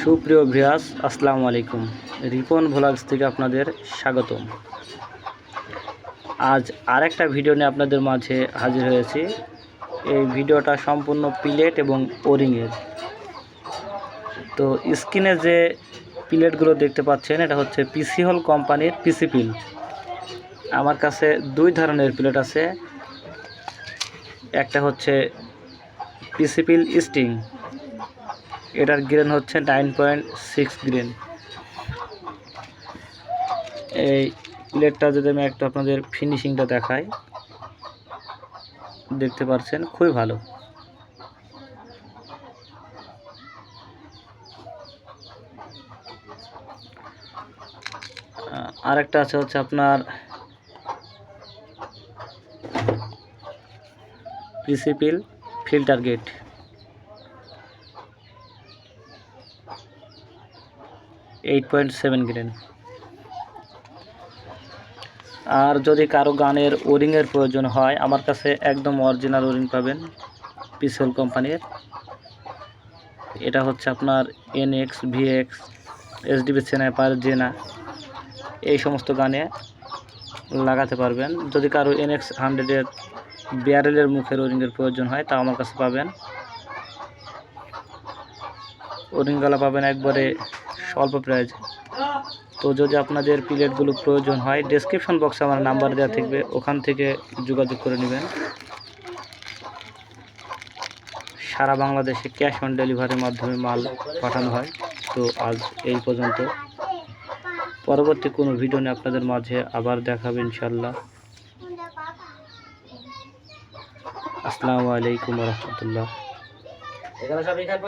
সুপ্রিয় ভিয়াস আসসালামু আলাইকুম। রিপন ভ্লগস থেকে আপনাদের স্বাগতম। আজ আরেকটা ভিডিও নিয়ে আপনাদের মাঝে হাজির হয়েছি। এই ভিডিওটা সম্পূর্ণ প্লেট এবং ওরিংয়ের। তো স্ক্রিনে যে প্লেটগুলো দেখতে পাচ্ছেন, এটা হচ্ছে পিসি হল কোম্পানির পিসি পিল। আমার কাছে দুই ধরনের প্লেট আছে। একটা হচ্ছে পিসি পিল স্টিং এটার গ্রেন হচ্ছে নাইন পয়েন্ট সিক্স গ্রেন এই প্লেটটা যদি আমি একটু আপনাদের ফিনিশিংটা দেখাই, দেখতে পাচ্ছেন খুবই ভালো। আরেকটা আছে হচ্ছে আপনার প্রিসিপিল ফিল্টার গেট এইট পয়েন্ট সেভেন গ্রেন আর যদি কারও গানের ওরিংয়ের প্রয়োজন হয়, আমার কাছে একদম অরিজিনাল ওরিং পাবেন পিসেল কোম্পানির। এটা হচ্ছে আপনার এনএক্স ভিএক্স এসডিবি সেনাইপার জেনা এই সমস্ত গানে লাগাতে পারবেন। যদি কারও এনএক্স হান্ড্রেডের বিয়ারেলের মুখের ওরিংয়ের প্রয়োজন হয় তা আমার কাছে পাবেন। ওরিংগুলো পাবেন একবারে স্বল্প প্রাইজ তো যদি আপনাদের প্লেটগুলো প্রয়োজন হয় ডেসক্রিপশন বক্সে আমার নাম্বার দেওয়া থাকবে। ওখান থেকে যোগাযোগ করে নেবেন। সারা বাংলাদেশে ক্যাশ অন ডেলিভারির মাধ্যমে মাল পাঠানো হয়। তো আজ এই পর্যন্ত। পরবর্তী কোনো ভিডিও নিয়ে আপনাদের মাঝে আবার দেখাবে ইনশাল্লাহ আসসালামু আলাইকুম রহমতুল্লাহ।